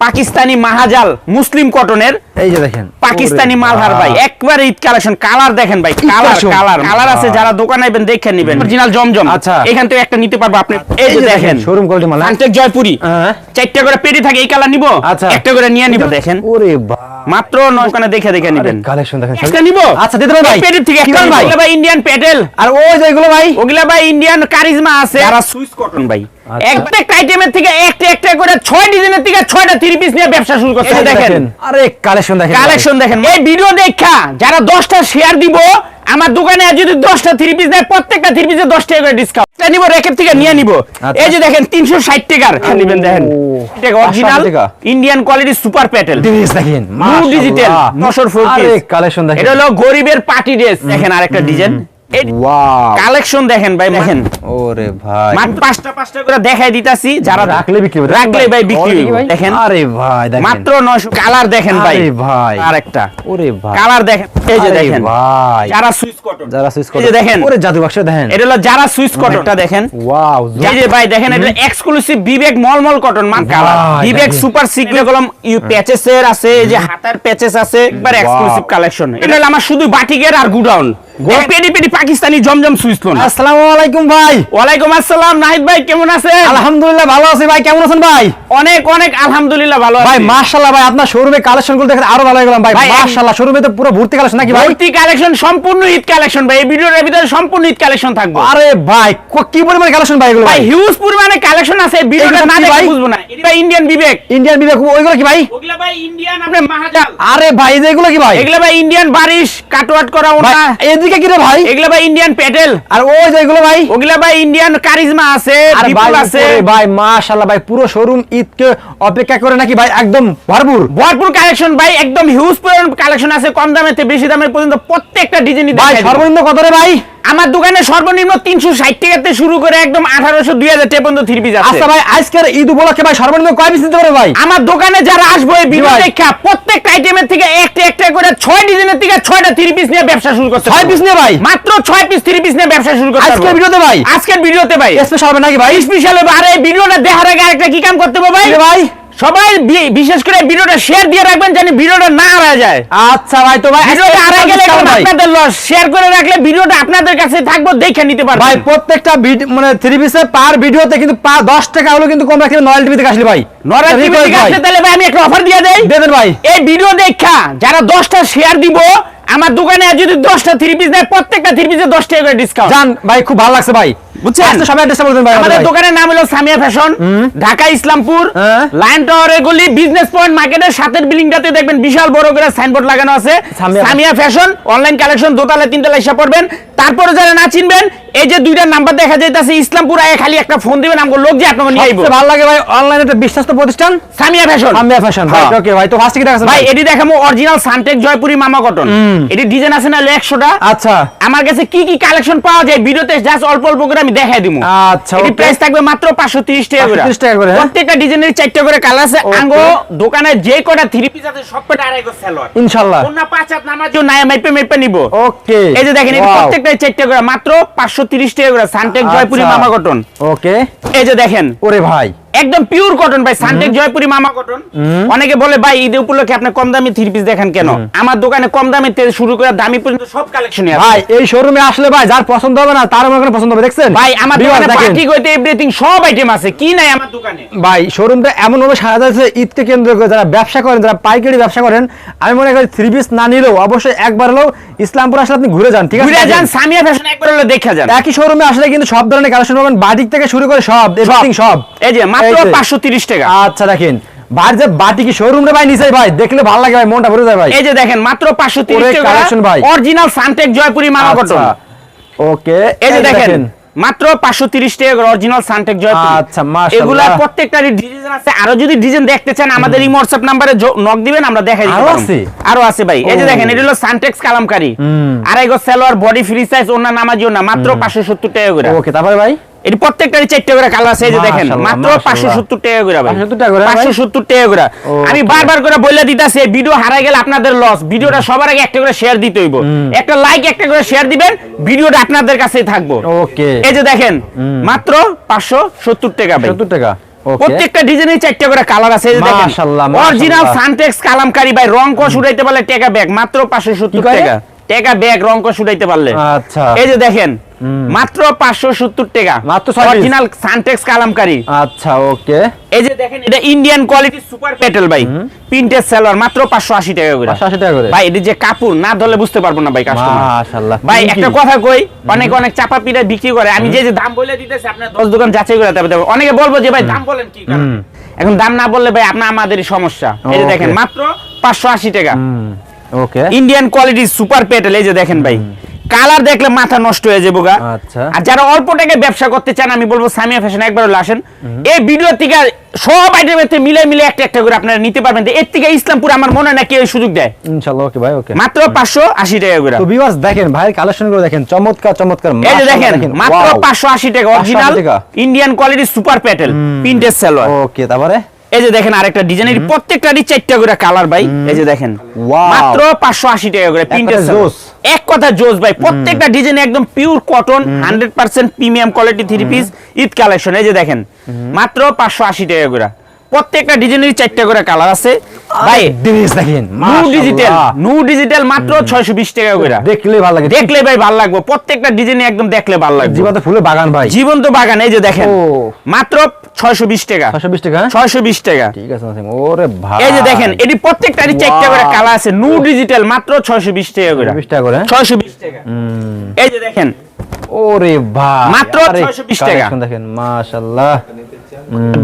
পাকিস্তানি মাহাজাল মুসলিম কটনের এই যে দেখেন পাকিস্তানি মালহার ভাই বাবা। একবার ঈদ কালেকশন কালার দেখেন ভাই কালার কালার। কালার আছে যারা দোকানে আইবেন দেখে নেবেন। অরিজিনাল জমজম। আচ্ছা। এখান থেকে একটা নিতে পারব আপনি। এই যে দেখেন শোরুম কোয়ালিটি মাল হ্যাঁ? জয়পুরি হ্যাঁ। চারটা করে পেটি থাকে এই কালার নিবো? আচ্ছা। একটা করে নিয়ে নিবো দেখেন। ওরে বা মাত্র নয় দেখে দেখে নিবেন। কালেকশন দেখেন একটা নিবো? আচ্ছা দিতে ভাই। থেকে একটা ভাই? ভাই ইন্ডিয়ান পেটেল আর ওই যে এগুলো ভাই? ওগুলা ভাই ইন্ডিয়ান কারিজমা আছে। যারা সুইস কটন ভাই। আচ্ছা। একটা আইটেমের থেকে একটা একটা করে ছয় ডিজাইনের থেকে ছয়টা থ্রি পিস নিয়ে ব্যবসা শুরু করছে দেখেন। আরে কালেকশন দেখেন কালেকশন দেখেন। এই ভিডিও দেখা যারা দশটা শেয়ার দিব আমার দোকানে যদি দশটা থ্রি পিস দেয় প্রত্যেকটা থ্রি পিসে দশ টাকা করে ডিসকাউন্ট নিব রেকের থেকে নিয়ে নিব। আচ্ছা। এই যে দেখেন তিনশো ষাট টাকার নিবেন দেখেন। এটা original Indian quality super petal dress দেখেন ব্লু ডিজিটাল নশোর ফোর আরে কালেকশন দেখেন। এটা হলো গরিবের পার্টি ড্রেস দেখেন আরেকটা ডিজাইন কালেকশন দেখেন ভাই দেখেন। ওরে ভাই। মাত্র পাঁচটা পাঁচটা করে দেখাই দিতাছি যারা রাখলে বিক্রি রাখলে ভাই বিক্রি Quality হবে। ভাই? দেখেন। আরে ভাই মাত্র নয়শো কালার দেখেন ভাই। আরে ভাই। আরেকটা। ওরে ভাই। কালার দেখেন এই যে দেখেন। ভাই। যারা সুইচ কটন। যারা সুইচ এই যে দেখেন। ওরে জাদু বাক্স দেখেন। এটা হলো যারা সুইচ কটনটা দেখেন। ওয়াও এই যে ভাই দেখেন এটা এক্সক্লুসিভ বিবেক মলমল কটন মান কালার। বিবেক সুপার সিগলে কলম ইউ প্যাচেস এর আছে এই যে হাতার প্যাচেস আছে একবার এক্সক্লুসিভ কালেকশন এটা হলো আমার শুধু বাটিকের আর গুডাউন। পেডি পেডি পাকিস্তানি জমজম সুইচ লোন। আসসালামু আলাইকুম ভাই। ওয়ালাইকুম আসসালাম নাহিদ ভাই কেমন আছেন? আলহামদুলিল্লাহ ভালো আছি ভাই কেমন আছেন ভাই? অনেক অনেক আলহামদুলিল্লাহ ভালো ভাই মাশাআল্লাহ ভাই আপনার শোরুমে কালেকশনগুলো দেখে আরও ভালো হয়ে ভাই। মাশাআল্লাহ শোরুমে তো পুরো ভর্তি কালেকশন নাকি ভাই? ভর্তি কালেকশন সম্পূর্ণ ঈদ কালেকশন ভাই। এই ভিডিওর ভিতরে সম্পূর্ণ ঈদ কালেকশন থাকবে। আরে ভাই কি পরিমাণ কালেকশন ভাই এগুলো ভাই হিউজ পরিমাণে কালেকশন আছে। ভিডিওটা না দেখে বুঝব না। এটা ইন্ডিয়ান বিবেক ইন্ডিয়ান বিবেক ওইগুলো কি ভাই? ওগুলা ভাই ইন্ডিয়ান আপনি মাহাজাল আরে ভাই এগুলো কি ভাই? এগুলা ভাই ইন্ডিয়ান বারিশ কাটওয়াট করা ওনা এদিকে কি রে ভাই? এগুলা ভাই ইন্ডিয়ান পেটেল আর ওই যে এগুলো ভাই? ওগুলা ভাই ইন্ডিয়ান কারিজমা আছে বিপুল আছে। ভাই মাশাআল্লাহ ভাই পুরো শোরুম ঈদকে অপেক্ষা করে নাকি ভাই একদম ভরপুর। ভরপুর কালেকশন ভাই একদম হিউজ পরিমাণ কালেকশন আছে কম দামে থেকে বেশি দামের পর্যন্ত প্রত্যেকটা ডিজাইনই ভাই। সর্বনিম্ন কত রে ভাই? আমার দোকানে সর্বনিম্ন তিনশো ষাট টাকাতে শুরু করে একদম আঠারোশো দুই হাজার টাকা পর্যন্ত থ্রি পিস আছে। আচ্ছা ভাই আজকের ঈদ উপলক্ষে ভাই সর্বনিম্ন কয় পিস দিতে পারে ভাই? আমার দোকানে যারা আসব এই ভিডিও। দেখা প্রত্যেকটা আইটেমের থেকে একটা একটা করে ছয় ডিজাইনের থেকে ছয়টা থ্রি পিস নিয়ে ব্যবসা শুরু পারব। পিস নিয়ে ভাই? মাত্র ছয় পিস থ্রি পিস নিয়ে ব্যবসা শুরু করতে আজকের ভিডিওতে ভাই? আজকের ভিডিওতে ভাই। স্পেশাল হবে নাকি ভাই? স্পেশাল হবে। আরে ভিডিওটা দেখার আগে আরেকটা কি কাম করতে হবে ভাই? ভাই। সবাই বিশেষ করে ভিডিওটা শেয়ার দিয়ে রাখবেন জানি ভিডিওটা না হারা যায়। আচ্ছা ভাই তো ভাই ভিডিওটা হারা গেলে discount এখন ভাই। আপনাদের লস শেয়ার করে রাখলে ভিডিওটা আপনাদের কাছে থাকব দেখে নিতে পারবেন। ভাই প্রত্যেকটা মানে থ্রি পিসে পার ভিডিওতে কিন্তু পা- দশ টাকা হলো কিন্তু কম রাখলে নয়েল টিভি থেকে আসলে ভাই। নরা টিভি Request আসলে তাহলে ভাই আমি একটা অফার দিয়ে দেই। দেন ভাই। এই ভিডিও দেখা যারা দশটা শেয়ার দিব আমার দোকানে যদি দশটা থ্রি পিস দেয়, প্রত্যেকটা থ্রি পিসে দশ টাকা করে ডিসকাউন্ট জান, ভাই, খুব ভালো লাগছে, ভাই। বুঝছেন? আচ্ছা সবাই অ্যাড্রেসটা বলে ভাই আমাদের আমাদের দোকানের নাম হলো সামিয়া ফ্যাশন ঢাকা ইসলামপুর হ্যাঁ। লাইন টাওয়ারের গলি বিজনেস পয়েন্ট মার্কেটের সাথের বিল্ডিংটাতে দেখবেন বিশাল বড় করে সাইনবোর্ড লাগানো আছে। Samia- Samia fashion online collection দোতলা তিনতলা হিসাব পড়বেন। তারপরে যারা না চিনবেন এই যে দুইটা নাম্বার দেখা যাইতাছে ইসলামপুর আয়ে খালি একটা ফোন দিবেন আমগো লোক যে আপনাকে নিয়ে আইবো। ভালো লাগে ভাই অনলাইনে একটা বিশ্বস্ত প্রতিষ্ঠান? সামিয়া ফ্যাশন। সামিয়া ফ্যাশন ভাই। হ্যাঁ। ওকে ভাই তো ফার্স্ট কি দেখাছেন ভাই ভাই? দেখামো অরিজিনাল সানটেক জয়পুরি মামা কটন এটি ডিজাইন আছে না একশোটা। আচ্ছা। আমার কাছে কি কি কালেকশন পাওয়া যায় ভিডিওতে জাস্ট অল্প অল্প করে আমি দেখাই দিব আচ্ছা, এটি প্রাইস থাকবে মাত্র 530 টাকা করে। 530 টাকা করে, হ্যাঁ? প্রত্যেকটা ডিজাইনের চারটা করে কালার আছে। আঙ্গো দোকানে যে কটা থ্রি পিস আছে সব কটা আড়াই করে সেলর ইনশাআল্লাহ অন্য পাঁচ হাত নামার জন্য নাই মাইপে মাইপে নিব। ওকে এই যে দেখেন এটা প্রত্যেকটা চারটা করে মাত্র 530 টাকা করে সানটেক জয়পুরি। মামা কটন ওকে এই যে দেখেন। ওরে ভাই। একদম পিওর কটন ভাই সানটেক জয়পুরি মামা কটন অনেকে বলে ভাই ঈদ উপলক্ষে আপনি কম দামি থ্রি পিস দেখেন কেন? আমার দোকানে কম দামি থেকে শুরু করে দামি পর্যন্ত সব কালেকশনই আছে। ভাই এই শোরুমে আসলে ভাই যার পছন্দ হবে না তার করেন পছন্দ হবে দেখছেন? ভাই আমার দোকানে পার্টি করতে এভরিথিং সব আইটেম আছে কি নাই আমার দোকানে? ভাই শোরুমটা এমন ভাবে সাজা যাচ্ছে ঈদকে কেন্দ্র করে যারা ব্যবসা করেন যারা পাইকারি ব্যবসা করেন আমি মনে করি থ্রি পিস না নিলেও অবশ্যই একবার হলেও ইসলামপুর আসলে আপনি ঘুরে যান ঠিক আছে? ঘুরে যান সামিয়া ফ্যাশন একবার হলে দেখে যান। একই শোরুমে আসলে কিন্তু সব ধরনের কালেকশন পাবেন বাটিক থেকে শুরু করে সব এভরিথিং সব। এই যে মাত্র এই যে। পাঁচশো তিরিশ টাকা। আচ্ছা দেখেন। ভাই যে বাটি কি শোরুম রে ভাই নিচাই ভাই? দেখলে ভালো লাগে ভাই মনটা ভরে যায় ভাই। এই যে দেখেন মাত্র পাঁচশো তিরিশ ওরে টাকা। collection ভাই। অরিজিনাল সানটেক জয়পুরি মামা কটন ওকে। এই যে দেখেন মাত্র পাঁচশো তিরিশ টাকা অরিজিনাল সানটেক জয়পুরি আচ্ছা, মাশাআল্লাহ। এগুলা প্রত্যেকটারই ডিজাইন আছে। আরও যদি ডিজাইন দেখতে চান আমাদের এই নাম্বারে নক দিবেন আমরা দেখাই আরও আছে? আরও আছে ভাই। এই যে দেখেন এটা হলো সানটেক্স কালামকারী। আড়াই গো সালোয়ার বডি ফ্রি সাইজ ওনা নামাজিও না মাত্র পাঁচশো সত্তর টাকা করে। ওকে তারপরে ভাই? এটি প্রত্যেকটারই চারটে করে কালার আছে এই যে দেখেন মাত্র মাশাআল্লাহ। পাঁচশো সত্তর টাকা করে ভাই। 570 টাকা করে, টাকা করে। আমি বারবার করে বলে দিতেছি ভিডিও হারাই গেলে আপনাদের লস ভিডিওটা সবার আগে একটা করে শেয়ার দিতে হইব। একটা লাইক একটা করে শেয়ার দিবেন ভিডিওটা আপনাদের কাছেই থাকব। ওকে। এই যে দেখেন মাত্র পাঁচশো সত্তর টাকা ভাই। সত্তর টাকা প্রত্যেকটা ডিজাইনের চারটা করে কালার আছে মাশাআল্লাহ, অরিজিনাল সানটেক্স কালামকারী ভাই রং কস উঠাইতে পারলে টাকা ব্যাগ মাত্র 570 কয়? টাকা। টাকা ব্যাগ রং কস উঠাইতে পারলে। আচ্ছা। এই যে দেখেন মাত্র 570 টাকা। মাত্র অরিজিনাল সানটেক্স কালামকারী। আচ্ছা ওকে। এই যে দেখেন এটা ইন্ডিয়ান কোয়ালিটি সুপার পেটেল ভাই। প্রিন্টেড সালোয়ার মাত্র 580 টাকা করে। পাঁচশো আশি টাকা করে। ভাই এটা যে কাপড় না ধরলে বুঝতে পারব না ভাই কাস্টমার মাশাআল্লাহ। ভাই একটা কথা কই অনেক অনেক চাপা পিঠা বিক্রি করে। আমি যে যে দাম বলে দিতেছি আপনার দশ দোকান যাচাই করে দেবে অনেকে বলব যে ভাই দাম বলেন কি কারণে? এখন দাম না বললে ভাই আপনার আমাদেরই সমস্যা। এই যে দেখেন মাত্র পাঁচশো আশি টাকা। হুম। Okay Indian quality super petal এই যে দেখেন ভাই। কালার দেখলে মাথা নষ্ট হয়ে যাব গা। আচ্ছা। আর যারা অল্প টাকায় ব্যবসা করতে চান আমি বলব সামিয়া ফ্যাশন একবার আসেন। এই ভিডিও থেকে সব আইটেমের মিলে মিলে একটা একটা করে আপনারা নিতে পারবেন। এর থেকে ইসলামপুর আমার মনে হয় না কেউ সুযোগ দেয়। ইনশাআল্লাহ ওকে ভাই ওকে মাত্র পাঁচশো আশি টাকা করে। তো ভিউয়ার্স দেখেন ভাই কালেকশনগুলো দেখেন চমৎকার চমৎকার এই যে দেখেন মাত্র wow। পাঁচশো আশি টাকা original Indian quality super petal printed salwar okay তারপরে? এই যে দেখেন আরেকটা ডিজাইনের প্রত্যেকটারই চারটা করে কালার ভাই। এই যে দেখেন. মাত্র পাঁচশো আশি টাকা করে জোস। এক কথা জোস ভাই প্রত্যেকটা ডিজাইন একদম pure cotton hundred percent premium quality three piece Eid collection এই যে দেখেন মাত্র পাঁচশো আশি টাকা করে। প্রত্যেকটা ডিজাইনের চারটা করে কালার আছে। ভাই ড্রেস দেখেন নু ডিজিটাল মাশাআল্লাহ। নু ডিজিটাল মাত্র ছয়শো বিশ টাকা করে। দেখলে ভালো লাগে। দেখলে ভাই ভালো লাগবে। প্রত্যেকটা ডিজাইনে একদম দেখলে ভালো লাগবে। জীবন্ত ফুলের বাগান ভাই। জীবন্ত বাগান এই যে দেখেন। মাত্র ছয়শো বিশ টাকা। ছশো বিশ টাকা? ছয়শো বিশ টাকা। ঠিক আছে ওরে ভাই। এই যে দেখেন এটি প্রত্যেকটারই চারটা করে কালা আছে। নু ডিজিটাল মাত্র ছয়শো বিশ টাকা করে। বিশ টাকা করে? ছয়শো বিশ টাকা। এই যে দেখেন ওরে ভাই মাত্র 620 টাকা। দেখেন মাশাআল্লাহ।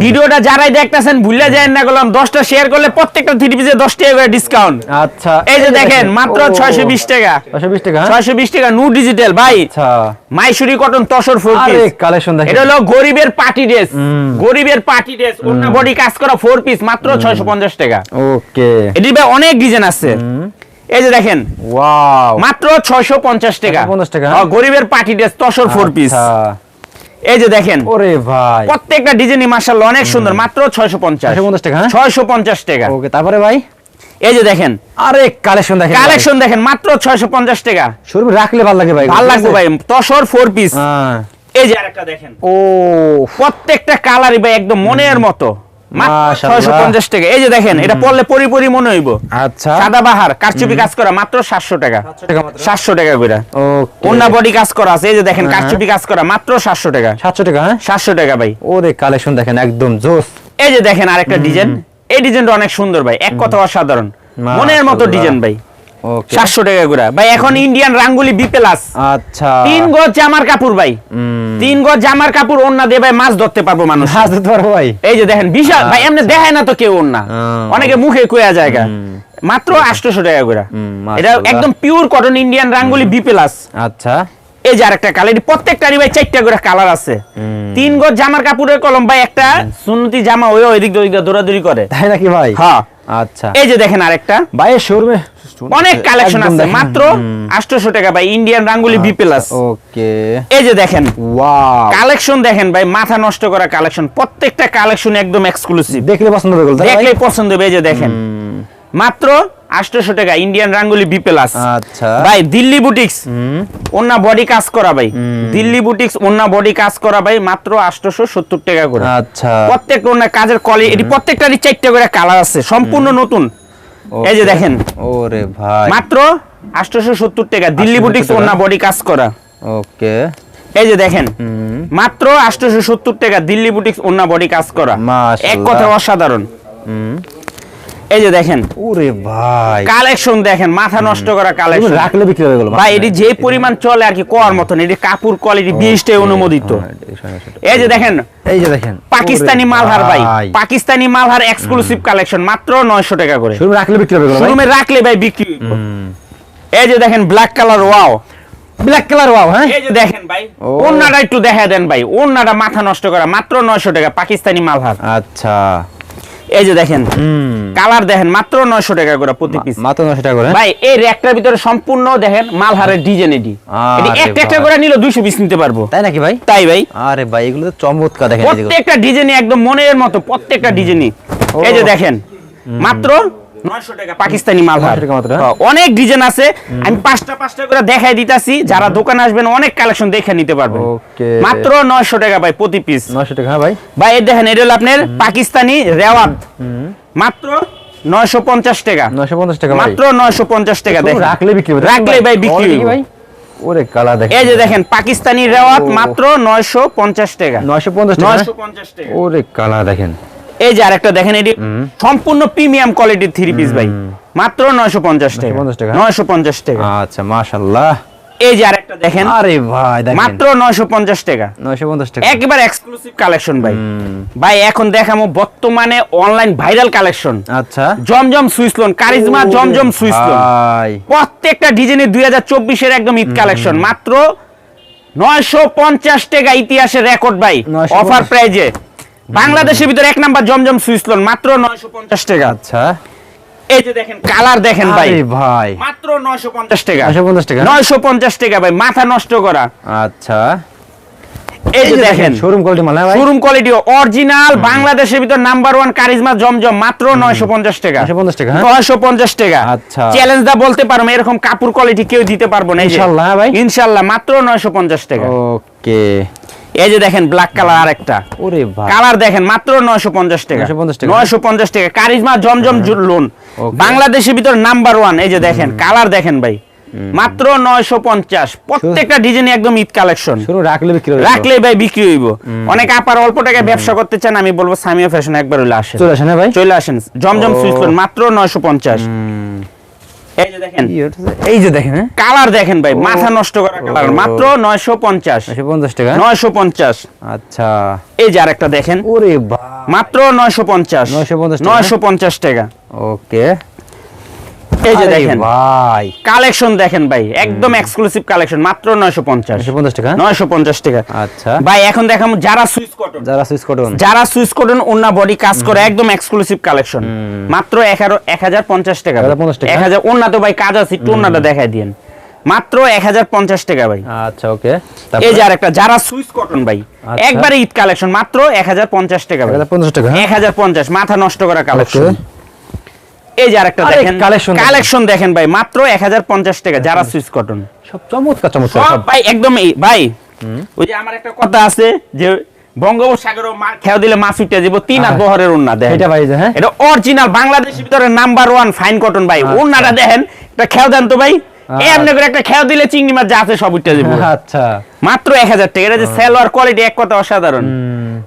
ভিডিওটা যারাই দেখতেছেন ভুলে যায় না গেলাম দশটা শেয়ার করলে প্রত্যেকটা থ্রি পিসে দশ টাকা করে ডিসকাউন্ট আচ্ছা এই যে দেখেন মাত্র ছয়শো বিশ টাকা। ছয়শো বিশ টাকা হ্যাঁ? ছয়শো বিশ টাকা নো ডিজিটাল ভাই। আচ্ছা। মাইসুরি কটন তসর ফোর আরে কালেকশন দেখেন। এটা হলো গরিবের পার্টি ড্রেস গরিবের পার্টি ড্রেস অন্য বডি কাজ করা ফোর পিস মাত্র ছয়শো পঞ্চাশ টাকা। ওকে। ভাই অনেক ডিজাইন আছে। এই যে দেখেন। ওয়াও মাত্র ছয়শো পঞ্চাশ টাকা। 650 টাকা। ও, গরিবের party dress tussar four piece. আচ্ছা। এই যে দেখেন। ওরে ভাই। প্রত্যেকটা ডিজাইনই মার্শাল্লাহ অনেক সুন্দর মাত্র ছয়শো পঞ্চাশ। 650 টাকা, হ্যাঁ? ছয়শো পঞ্চাশ টাকা। ওকে তারপরে ভাই? এই যে দেখেন। আরে কালেকশন দেখেন কালেকশন দেখেন মাত্র ছয়শো পঞ্চাশ টাকা। শুরু রাখলে ভালো লাগে ভাই ভালো লাগবে ভাই তসর ফোর পিস। হ্যাঁ। এই যে আরেকটা দেখেন। ও। প্রত্যেকটা কালারই ভাই একদম মনের মতো। টাকা। এই যে দেখেন এটা পড়লে পরিপরি মনে হইব। আচ্ছা। সাদা বাহার কারচুপি কাজ করা মাত্র টাকা। টাকা বডি কাজ আছে এই যে দেখেন হ্যাঁ। কারচুপি কাজ করা মাত্র সাতশো টাকা। সাতশো টাকা হ্যাঁ? টাকা ভাই। ওরে কালেকশন দেখেন একদম জোস। এই যে দেখেন আরেকটা ডিজাইন। এই ডিজাইনটা অনেক সুন্দর ভাই। এক কথা অসাধারণ। মনের মতো ডিজাইন ভাই। সাতশো টাকা করে। ভাই এখন ইন্ডিয়ান রাঙ্গুলি বি প্লাস আচ্ছা। তিন গজ জামার কাপড় ভাই। তিন গজ জামার কাপড় ওন্না দিয়ে ভাই মাছ ধরতে পারব মানুষ। হাত দিতে পারব ভাই। এই যে দেখেন বিশাল। ভাই এমনি দেখায় না তো কেউ ওন্না অনেকে মুখে কুয়া জায়গা। মাত্র আটশোশো টাকা করে। এটা একদম pure cotton Indian Rangoli B plus আচ্ছা। এই যে আরেকটা কালার প্রত্যেকটারই ভাই চারটা করে কালার আছে। তিন গজ জামার কাপড়ের কলম ভাই একটা সুন্নতি জামা ওই ওই দিক দিয়ে ওই দিক দিয়ে দৌড়াদৌড়ি করে। তাই নাকি ভাই? হ্যাঁ। আচ্ছা। এই যে দেখেন আরেকটা। ভাইয়ের শোরুমে অনেক কালেকশন আছে মাত্র আটশোশো টাকা ভাই ইন্ডিয়ান রাঙ্গুলি বি প্লাস ওকে। এই যে দেখেন। ওয়াও কালেকশন দেখেন ভাই মাথা নষ্ট করা কালেকশন প্রত্যেকটা কালেকশন একদম এক্সক্লুসিভ দেখলে পছন্দ হবে? দেখলেই পছন্দ হবে এই যে দেখেন। মাত্র আটশোশো টাকা ইন্ডিয়ান রাঙ্গুলি বি প্লাস আচ্ছা। ভাই দিল্লি বুটিক্স অন্য বডি কাজ করা ভাই। দিল্লি বুটিক্স অন্য বডি কাজ করা ভাই মাত্র আটশোশো সত্তর টাকা করে। আচ্ছা। প্রত্যেকটা অন্য কাজের কোয়ালিটি প্রত্যেকটারই চারটে করে কালার আছে সম্পূর্ণ নতুন। এই যে দেখেন। ওরে ভাই। মাত্র আটশোশো সত্তর টাকা দিল্লি 870 বুটিক্স টাকা। বডি কাজ করা। ওকে এই যে দেখেন মাত্র আটশোশো সত্তর টাকা দিল্লি বুটিক্স ওনা বডি কাজ করা। এক কথা অসাধারণ। এই যে দেখেন। ওরে ভাই। কালেকশন দেখেন মাথা নষ্ট করা কালেকশন রাখলে বিক্রি হয়ে গেল ভাই এটি যে পরিমাণ চলে আর কি কোয়ার মতন এটি কাপড় কোয়ালিটি বিশটাই অনুমোদিত। এই যে দেখেন এই যে দেখেন পাকিস্তানি মালহার ভাই পাকিস্তানি মালহার এক্সক্লুসিভ কালেকশন মাত্র নয়শো টাকা করে। শোরুমে রাখলে বিক্রি ভাই? শোরুমে রাখলে ভাই বিক্রি এই যে দেখেন black colour wow black colour wow হ্যাঁ? এই যে দেখেন ভাই ওন্নাটা একটু দেখা দেন ভাই ওন্নাটা মাথা নষ্ট করা মাত্র নয়শো টাকা পাকিস্তানি মালহার। আচ্ছা। এই যে দেখেন কালার দেখেন মাত্র নয়শো টাকা করে প্রতি পিস মাত্র নয়শো টাকা করে? ভাই এই র্যাকটার ভিতরে সম্পূর্ণ দেখেন মালহারের ডিজাইন এটি। এটি একটা একটা করে নিলে দুইশো পিস নিতে পারব। তাই নাকি ভাই? তাই ভাই। আরে ভাই এগুলো তো চমৎকার দেখেন প্রত্যেকটা ডিজাইনই একদম মনের মতো প্রত্যেকটা ডিজাইনই এই যে দেখেন মাত্র টাকা পাকিস্তানি মাল 900 টাকা মাত্র, হ্যাঁ? হ্যাঁ, অনেক ডিজাইন আছে। আমি পাঁচটা পাঁচটা করে দেখাই দিতাছি। যারা দোকানে আসবেন অনেক কালেকশন দেখে নিতে পারবেন। মাত্র নয়শো টাকা ভাই প্রতি পিস নয়শো টাকা হ্যাঁ ভাই? ভাই এই দেখেন এটা হলো আপনার পাকিস্তানি রেওয়াত। মাত্র নয়শো পঞ্চাশ টাকা। নয়শো পঞ্চাশ টাকা মাত্র নয়শো পঞ্চাশ টাকা দেখেন। রাখলে বিক্রি রাখলে ভাই বিক্রি ভাই। ওরে কালা দেখেন। এই যে দেখেন পাকিস্তানি রেওয়াত মাত্র নয়শো পঞ্চাশ টাকা। নয়শো পঞ্চাশ টাকা নয়শো পঞ্চাশ টাকা। ওরে কালা দেখেন। এই যে আরেকটা দেখেন এটি সম্পূর্ণ প্রিমিয়াম কোয়ালিটির থ্রি পিস ভাই। মাত্র নয়শো পঞ্চাশ টাকা। 950 টাকা। নয়শো পঞ্চাশ টাকা। আচ্ছা এই যে আরেকটা দেখেন আরে ভাই দেখেন। মাত্র টাকা। নয়শো পঞ্চাশ টাকা। একেবারে এক্সক্লুসিভ কালেকশন ভাই। ভাই এখন দেখামো বর্তমানে অনলাইন ভাইরাল কালেকশন আচ্ছা। জমজম সুইসলন কারিজমা জমজম সুইসলন ভাই। প্রত্যেকটা ডিজাইনের দুই হাজার চব্বিশের একদম ঈদ কালেকশন মাত্র নয়শো পঞ্চাশ টাকা ইতিহাসের রেকর্ড ভাই। 950 অফার প্রাইজে বাংলাদেশের ভিতরে এক নাম্বার জমজম সুইসলন মাত্র নয়শো পঞ্চাশ টাকা। আচ্ছা। এই যে দেখেন কালার দেখেন ভাই। ভাই। মাত্র নয়শো পঞ্চাশ টাকা। 950 টাকা? নয়শো পঞ্চাশ টাকা ভাই মাথা নষ্ট করা। আচ্ছা। এই যে দেখেন শোরুম কোয়ালিটি মাল ভাই? শোরুম কোয়ালিটি অরিজিনাল বাংলাদেশের ভিতর নাম্বার ওয়ান কারিজমা জমজম মাত্র নয়শো পঞ্চাশ টাকা। 950 টাকা? নয়শো পঞ্চাশ টাকা। আচ্ছা। চ্যালেঞ্জ দা বলতে পারব এরকম কাপড় কোয়ালিটি কেউ দিতে পারব না এই ইনশাআল্লাহ, হ্যাঁ ভাই? ইনশাল্লাহ মাত্র নয়শো পঞ্চাশ টাকা। ওকে। এই যে দেখেন ব্ল্যাক কালার আরেকটা। ওরে ভাই। কালার দেখেন মাত্র নয়শো পঞ্চাশ টাকা। 950 টাকা। নয়শো পঞ্চাশ টাকা। কারিজমা জমজম লোন বাংলাদেশের ভিতর নাম্বার ওয়ান এই যে দেখেন কালার দেখেন ভাই। মাত্র নয়শো পঞ্চাশ। প্রত্যেকটা ডিজাইন একদম ঈদ কালেকশন শুরু রাখলে বিক্রি হবে রাখলে ভাই বিক্রি হইব। অনেক আপার অল্প টাকায় ব্যবসা করতে চান আমি বলব সামিয়া ফ্যাশন একবার হইলে আসেন। চলে আসেন হ্যাঁ ভাই? চলে আসেন। জমজম। সুইচ মাত্র নয়শো পঞ্চাশ। হুম। এই যে দেখেন। এই যে দেখেন হ্যাঁ? কালার দেখেন ভাই মাথা নষ্ট করা কালার মাত্র নয়শো পঞ্চাশ। নয়শো পঞ্চাশ টাকা? নয়শো পঞ্চাশ। আচ্ছা। এই যে আরেকটা দেখেন। ওরে ভাই মাত্র নয়শো পঞ্চাশ। 950 টাকা। নয়শো পঞ্চাশ টাকা। ওকে। এই যে দেখেন। ভাই। কালেকশন দেখেন ভাই একদম এক্সক্লুসিভ কালেকশন মাত্র নয়শো পঞ্চাশ। নয়শো পঞ্চাশ টাকা? নয়শো পঞ্চাশ টাকা। আচ্ছা। ভাই এখন দেখাম যারা সুইচ কটন। যারা সুইচ কটন। যারা সুইচ কটন অন্য বডি কাজ করে একদম এক্সক্লুসিভ কালেকশন। মাত্র এগারো এক হাজার পঞ্চাশ টাকা 1050 টাকা। এক হাজার অন্য তো ভাই কাজ আছে একটু অন্যটা দেখাই দিন মাত্র এক হাজার পঞ্চাশ টাকা ভাই। আচ্ছা ওকে। এই যে আরেকটা যারা সুইচ কটন ভাই আচ্ছা। একবারে ঈদ কালেকশন মাত্র এক হাজার পঞ্চাশ টাকা ভাই। পঞ্চাশ টাকা? হ্যাঁ? এক হাজার পঞ্চাশ মাথা নষ্ট করা কালেকশন. এই যে আরেকটা আরে দেখেন। দেখেন। কালেকশন দেখেন ভাই মাত্র এক হাজার পঞ্চাশ টাকা যারা সুইচ কটন সব চমৎকার চমৎকার সব ভাই একদম ভাই ওই যে আমার একটা কথা আছে যে বঙ্গোপসাগর দিলে মাছ উঠে যাব তিন আহ, বহরের উন্না দেখেন। এটা ভাই হ্যাঁ? এটা অরিজিনাল বাংলাদেশের ভিতরে নাম্বার ওয়ান ফাইন কটন ভাই। আচ্ছা। উন্নাটা দেখেন এটা খেয়াল দেন তো ভাই। এই আহ। করে একটা খেয়াল দিলে চিংড়ি মাছ যা আছে সব উঠে যাব। আচ্ছা। মাত্র এক হাজার টাকা। এটা যে সেলোয়ার কোয়ালিটি এক কথা অসাধারণ।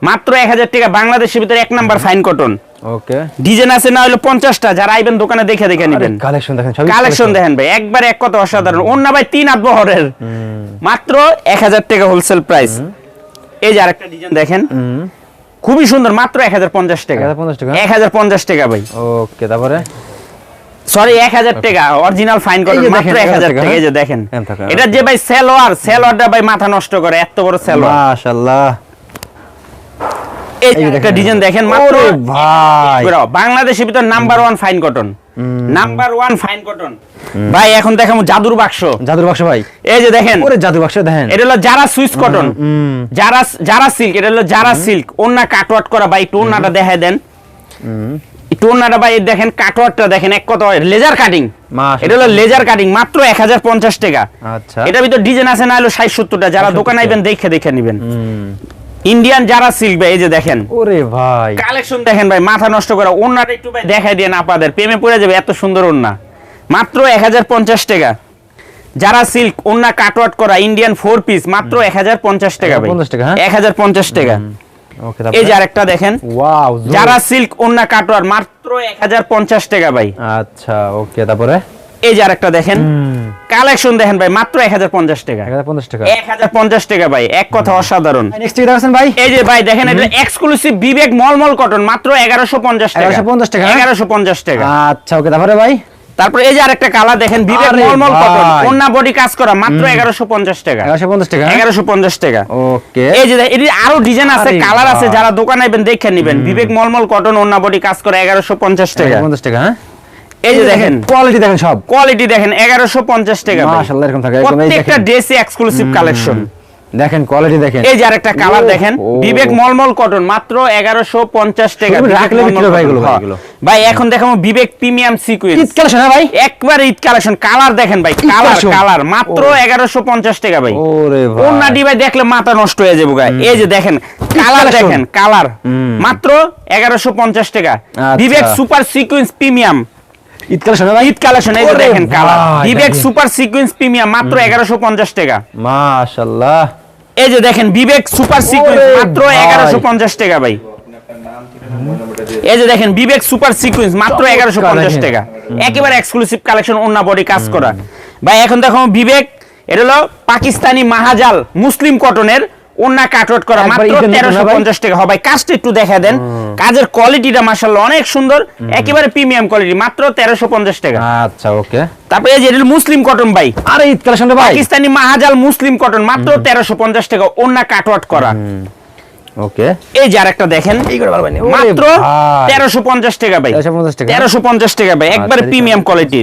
মাত্র এক হাজার টাকা বাংলাদেশের ভিতরে এক number fine cotton okay. Design আছে না হলো পঞ্চাশটা যারা আইবেন দোকানে দেখে দেখে নিবেন। কালেকশন দেখেন কালেকশন দেখেন ভাই একবার এক কথা অসাধারণ। অন্য ভাই তিন হাত বহরের। মাত্র এক হাজার টাকা হোলসেল প্রাইস এই যে আরেকটা ডিজাইন দেখেন। খুবই সুন্দর মাত্র এক হাজার পঞ্চাশ টাকা। 1050 টাকা? পঞ্চাশ টাকা ভাই। ওকে তারপরে? সরি এক হাজার টাকা অরিজিনাল ফাইন এই করেন মাত্র এক হাজার 1000 টাকা টাকা, এই যে দেখেন। এটা যে ভাই সেলোয়ার সেলোয়ারটা ভাই মাথা নষ্ট করে এত বড় সেলোয়ার। মাশাআল্লাহ এই একটা ডিজাইন দেখেন মাত্র। ভাই। বাংলাদেশের ভিতর number one fine cotton number one fine cotton ভাই এখন দেখাবো জাদুর বাক্স। জাদুর বাক্স ভাই। এই যে দেখেন। ওরে জাদুর বাক্স দেখেন। এটা হলো যারা সুইচ কটন হুম। যারা যারা সিল্ক এটা হলো যারা সিল্ক ওন্না কাটওয়াট করা ভাই একটু ওন্নাটা দেখায় দেন। একটু ওন্নাটা ভাই দেখেন কাটওয়াটটা দেখেন এক কত লেজার কাটিং এটা হলো লেজার কাটিং মাত্র এক হাজার পঞ্চাশ টাকা। আচ্ছা। এটার ভিতর ডিজাইন আছে না হলো ষাট সত্তরটা। যারা দোকানে আইবেন দেখে দেখে নিবেন। ইন্ডিয়ান যারা সিল্ক ভাই এই যে দেখেন। ওরে ভাই। কালেকশন দেখেন ভাই মাথা নষ্ট করা ওন্নাটা একটু ভাই দেখাই দিয়ে আপনাদের। প্রেমে পড়ে যাবে এত সুন্দর ওন্না মাত্র এক হাজার পঞ্চাশ টাকা। যারা সিল্ক ওন্না কাটওয়াট করা ইন্ডিয়ান ফোর পিস মাত্র এক হাজার পঞ্চাশ টাকা ভাই। 1050 টাকা, হ্যাঁ? এক হাজার পঞ্চাশ টাকা। ওকে এই যে আরেকটা দেখেন। ওয়াও যারা সিল্ক ওন্না কাটওয়ার মাত্র এক হাজার পঞ্চাশ টাকা ভাই। আচ্ছা ওকে তারপরে? এই যে আরেকটা দেখেন। কালেকশন দেখেন ভাই মাত্র এক হাজার পঞ্চাশ টাকা। 1050 টাকা। এক হাজার পঞ্চাশ টাকা ভাই এক কথা অসাধারণ। নেক্সট কি দেখাচ্ছেন ভাই? এই যে ভাই দেখেন এটা এক্সক্লুসিভ বিবেক মলমল কটন মাত্র এগারোশো পঞ্চাশ টাকা। 1150 টাকা? এগারোশো পঞ্চাশ টাকা। আচ্ছা ওকে তারপরে ভাই? তারপর এই যে আরেকটা কালার দেখেন বিবেক মলমল কটন। অন্য বডি কাজ করা মাত্র এগারোশো পঞ্চাশ টাকা। 1150 টাকা? এগারোশো পঞ্চাশ টাকা। ওকে। এই যে এটি আরও ডিজাইন আছে কালার আছে যারা দোকানে আইবেন দেখে নিবেন। বিবেক মলমল কটন অন্য বডি কাজ করে এগারোশো পঞ্চাশ টাকা। 1150 টাকা হ্যাঁ? এই যে দেখেন কোয়ালিটি দেখেন সব। কোয়ালিটি দেখেন এগারোশো পঞ্চাশ টাকা মাশাআল্লাহ এরকম থাকে একদম প্রত্যেকটা এক্সক্লুসিভ কালেকশন দেখেন কোয়ালিটি দেখেন। এই যে আরেকটা কালার দেখেন বিবেক মলমল কটন মাত্র এগারোশো পঞ্চাশ টাকা রাখলে বিক্রি ভাই ভাই। হ্যাঁ। ভাই এখন দেখাবো Vivek premium sequence Eid collection হ্যাঁ ভাই? একবার ঈদ কালেকশন কালার দেখেন ভাই কালার কালার মাত্র ও। এগারোশো পঞ্চাশ টাকা ভাই। ওরে ভাই। ওন্নাটি ভাই দেখলে মাথা নষ্ট হয়ে যাবে গায়ে। এই যে দেখেন কালার দেখেন কালার। মাত্র এগারোশো পঞ্চাশ টাকা। আচ্ছা। Vivek super sequence premium Eid collection ভাই ঈদ কালেকশন এই যে দেখেন কালার। সুপার সিকুয়েন্স প্রিমিয়াম মাত্র এগারোশো পঞ্চাশ টাকা। মাশাআল্লাহ। এই যে দেখেন বিবেক সুপার সিকুয়েন্স মাত্র ভাই। এগারোশো পঞ্চাশ টাকা ভাই। এই যে দেখেন বিবেক সুপার সিকুয়েন্স মাত্র চমৎকার এগারোশো পঞ্চাশ দেখেন। টাকা। একেবারে এক্সক্লুসিভ কালেকশন অন্য বডি কাজ করা। ভাই এখন দেখো বিবেক এটা হলো পাকিস্তানি মাহাজাল মুসলিম কটনের ওন্না কাটওয়ার্ট করা মাত্র ঈদের নতুন না তেরোশো ভাই? পঞ্চাশ টাকা। হবে কাজটা একটু দেখা দেন। কাজের কোয়ালিটিটা মাসাল্লাহ অনেক সুন্দর। একেবারে প্রিমিয়াম কোয়ালিটি মাত্র তেরোশো পঞ্চাশ টাকা। আচ্ছা ওকে। তারপরে এই যে এটা মুসলিম কটন ভাই। আরে ঈদ কালেকশন ভাই। পাকিস্তানি মাহাজাল মুসলিম কটন মাত্র তেরোশো পঞ্চাশ টাকা ওন্না কাটওয়ার্ট করা। ওকে। এই যে আরেকটা দেখেন। এই করে মাত্র তেরোশো পঞ্চাশ টাকা ভাই। 1350 টাকা। তেরোশো পঞ্চাশ টাকা ভাই একবারে আচ্ছা, প্রিমিয়াম কোয়ালিটি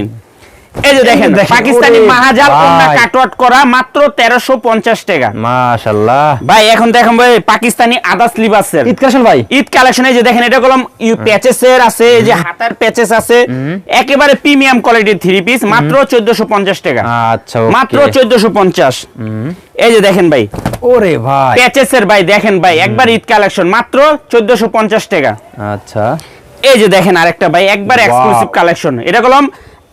এই যে দেখেন পাকিস্তানি মাহাজাল ওন্না ভাই। করা মাত্র তেরোশো পঞ্চাশ টাকা। মাশাআল্লাহ ভাই এখন দেখেন ভাই পাকিস্তানি আদা স্লিভাসের ঈদ কালেকশন ভাই? ঈদ কালেকশনে যে দেখেন এটা কলম প্যাচেসের আছে এই যে হাতার প্যাচেস আছে। একেবারে প্রিমিয়াম কোয়ালিটির থ্রি পিস মাত্র চোদ্দশো পঞ্চাশ টাকা। আচ্ছা ওকে। মাত্র চোদ্দশো পঞ্চাশ। এই যে দেখেন ভাই। ওরে ভাই। প্যাচেসের ভাই দেখেন ভাই একবার ঈদ কালেকশন মাত্র চোদ্দশো পঞ্চাশ টাকা। আচ্ছা। এই যে দেখেন আরেকটা ভাই একবার. এক্সক্লুসিভ কালেকশন এটা কলম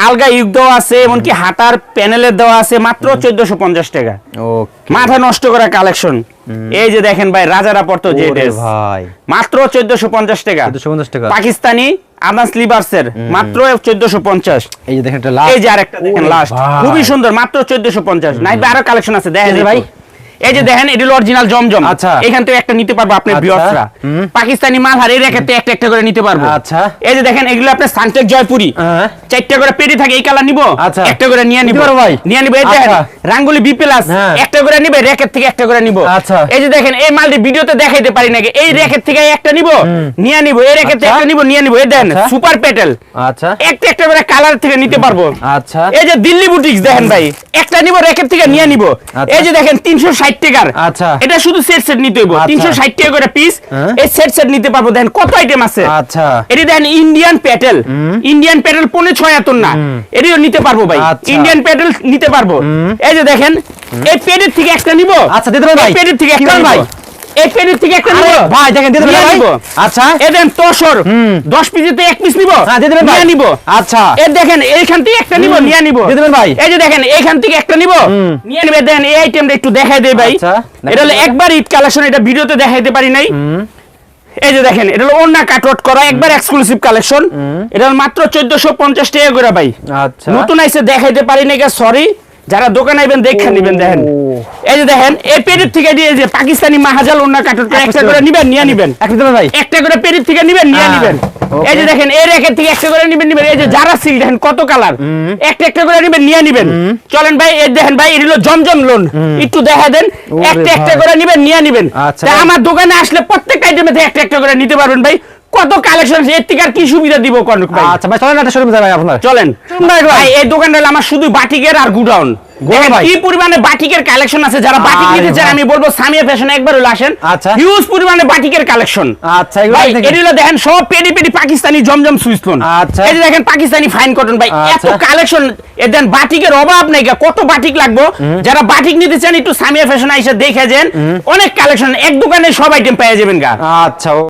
আলগা ইউক দেওয়া আছে এমনকি হাতার প্যানেলের দেওয়া আছে মাত্র চোদ্দশো পঞ্চাশ টাকা। ওকে। মাথা নষ্ট করা কালেকশন এই যে দেখেন ভাই রাজারা পড়তো যে ভাই। মাত্র চোদ্দশো পঞ্চাশ টাকা। 250 টাকা। পাকিস্তানি আদান স্লিভার্সের মাত্র চোদ্দশো পঞ্চাশ। এই যে দেখেন এটা লাস্ট এই যে আরেকটা দেখেন লাস্ট খুবই সুন্দর মাত্র চোদ্দশো পঞ্চাশ। নাই আরও কালেকশন আছে দেখেন ভাই। এই যে দেখেন এটি অরিজিনাল জমজম আচ্ছা। এখান থেকে একটা নিতে পারব আপনি আচ্ছা। ভিউয়ার্সরা পাকিস্তানি মাল হার এই রেখাতে একটা একটা করে নিতে পারব আচ্ছা। এই যে দেখেন এগুলো আপনার সানটেক জয়পুরি হ্যাঁ। চারটা করে পেটি থাকে এই কালার নিব আচ্ছা। একটা করে নিয়ে নিব ভাই? নিয়ে নিব এই দেখেন আচ্ছা। রাঙ্গুলি বি প্লাস হ্যাঁ। একটা করে নিবে র্যাকের থেকে একটা করে নিব আচ্ছা। এই যে দেখেন এই মালটি ভিডিওতে দেখাইতে পারি নাকি এই র্যাকের থেকে একটা নিব নিয়ে নিব এই র্যাকের থেকে আচ্ছা। একটা নিব নিয়ে নিব এই আচ্ছা। সুপার পেটেল আচ্ছা একটা একটা করে কালার থেকে নিতে পারব আচ্ছা এই যে দিল্লি বুটিক্স দেখেন ভাই একটা নিব র্যাকের থেকে নিয়ে নিব আচ্ছা। এই যে দেখেন তিনশো ষাট টাকার। আচ্ছা। এটা শুধু সেট সেট নিতে হইব। আচ্ছা। টাকা করে পিস হ্যাঁ। এই সেট সেট নিতে পারব। দেখেন কত আইটেম আছে। আচ্ছা। এটি দেখেন ইন্ডিয়ান প্যাটেল ইন্ডিয়ান প্যাটেল পনেরো ছয় এত না। এটিও নিতে পারব ভাই। আচ্ছা। ইন্ডিয়ান প্যাটেল নিতে পারব। এই যে দেখেন এই প্যাডের থেকে একটা নিব? আচ্ছা, দিতে ভাই? প্যাডের থেকে একটা ভাই? এই পেটের থেকে একটা আরে নিব। ভাই দেখেন দিতে নিয়ে নিব। আচ্ছা। এই দেন তসর হুম। পিসেতে এক পিস নিব। হ্যাঁ দিয়ে দেবেন নিয়ে নিব। আচ্ছা। এই দেখেন এইখান থেকে একটা নিব নিয়ে নিব। দিয়ে দেবেন ভাই। এই যে দেখেন এইখান থেকে একটা নিব। নিয়ে নিবে দেন এই আইটেমটা একটু দেখাই দেই ভাই। আচ্ছা, এটা হলো একবার ঈদ কালেকশন এটা ভিডিওতে দেখাইতে পারি নাই। এই যে দেখেন এটা হলো অন্য কাটওয়ার্ট করা একবার এক্সক্লুসিভ কালেকশন এটা মাত্র চোদ্দশো পঞ্চাশ টাকা করে ভাই। আচ্ছা। নতুন আইসে দেখাইতে পারি নাই সরি যারা দোকানে আইবেন দেখে নিবেন দেখেন। এই যে দেখেন এই পেটের থেকে দিয়ে যে পাকিস্তানি মাহাজাল অন্য করে একটা করে নিবেন নিয়ে নিবেন। ভাই। একটা করে পেরির থেকে নিবেন নিয়ে নিবেন। এই যে দেখেন এই রেখের থেকে একটা করে নিবেন নিবেন। এই যে যারা সিল দেখেন কত কালার। একটা একটা করে নিবেন নিয়ে নিবেন। চলেন ভাই এই দেখেন ভাই এটা হলো জমজম লোন। একটু দেখা দেন একটা একটা করে নিবেন নিয়ে নিবেন। আচ্ছা আমার দোকানে আসলে প্রত্যেক আইটেমে একটা একটা করে নিতে পারবেন ভাই। কত কালেকশন এর থেকে আর কি সুবিধা দিব কনক ভাই? আচ্ছা ভাই চলেন একটা শোরুমে যাই ভাই আপনার। চলেন। ভাই, এই দোকানটা আমার শুধু বাটিকের আর গুডাউন। কি পরিমাণে বাটিকের কালেকশন আছে? যারা বাটিক নিতে চান আমি বলব সামিয়া ফ্যাশন একবার হলো আসেন। আচ্ছা। হিউজ পরিমাণে বাটিকের কালেকশন আচ্ছা এগুলো দেখেন। সব পেডি পেডি পাকিস্তানি জমজম সুইচ লোন আচ্ছা। এই যে দেখেন পাকিস্তানি ফাইন কটন ভাই। এত আচ্ছা। কালেকশন এ দেন বাটিকের অভাব নাই কত বাটিক লাগবো? যারা বাটিক নিতে চান একটু সামিয়া ফ্যাশন আইসা দেখে যান। অনেক কালেকশন এক দোকানে সব আইটেম পেয়ে যাবেন গা। আচ্ছা